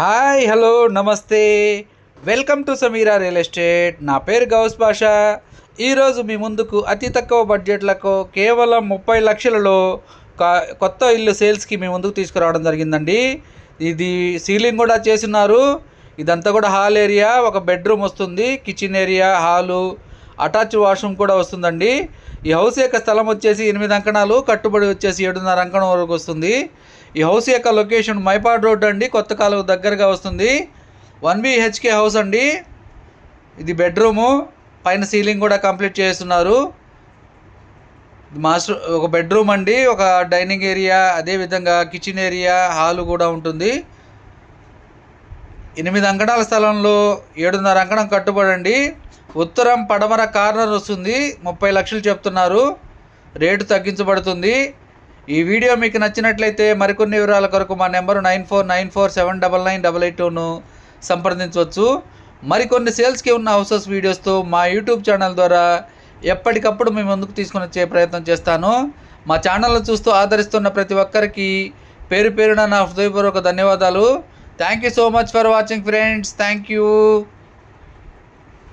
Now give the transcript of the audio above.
Hi hello నమస్తే. Welcome to Sameera real estate. నా పేరు గౌస్ భాషా. ఈరోజు మీ ముందుకు అతి తక్కువ బడ్జెట్లకు కేవలం ముప్పై లక్షలలో కొత్త ఇల్లు సేల్స్కి మీ ముందుకు తీసుకురావడం జరిగిందండి. ఇది సీలింగ్ కూడా చేసినారు. ఇదంతా కూడా హాల్ ఏరియా. ఒక బెడ్రూమ్ వస్తుంది kitchen area hall attach washroom కూడా వస్తుందండి. ఈ హౌస్ యొక్క స్థలం వచ్చేసి ఎనిమిది అంకణాలు కట్టుబడి వచ్చేసి ఏడున్నర అంకణం వరకు వస్తుంది. ఈ హౌస్ యొక్క లొకేషన్ మైపాడ్ రోడ్ అండి కొత్త కాలువ దగ్గరగా వస్తుంది. వన్ బిహెచ్కే హౌస్ అండి. ఇది బెడ్రూము పైన సీలింగ్ కూడా కంప్లీట్ చేస్తున్నారు. మాస్టర్ ఒక బెడ్రూమ్ అండి ఒక డైనింగ్ ఏరియా అదేవిధంగా కిచెన్ ఏరియా హాలు కూడా ఉంటుంది. ఎనిమిది అంకణాల స్థలంలో ఏడున్నర అంకణం కట్టుబడండి. ఉత్తరం పడమర కార్నర్ వస్తుంది. ముప్పై లక్షలు చెప్తున్నారు. రేటు తగ్గించబడుతుంది. ఈ వీడియో మీకు నచ్చినట్లయితే మరికొన్ని వివరాల కొరకు మా number nine four nine four seven double nine double eight టూను సంప్రదించవచ్చు. మరికొన్ని సేల్స్కి ఉన్న హౌసెస్ వీడియోస్తో మా యూట్యూబ్ ఛానల్ ద్వారా ఎప్పటికప్పుడు మేము ముందుకు తీసుకుని వచ్చే ప్రయత్నం చేస్తాను. మా ఛానల్ను చూస్తూ ఆదరిస్తున్న ప్రతి ఒక్కరికి పేరు పేరున నా హృదయపూర్వక ధన్యవాదాలు. Thank you so much for watching friends. Thank you.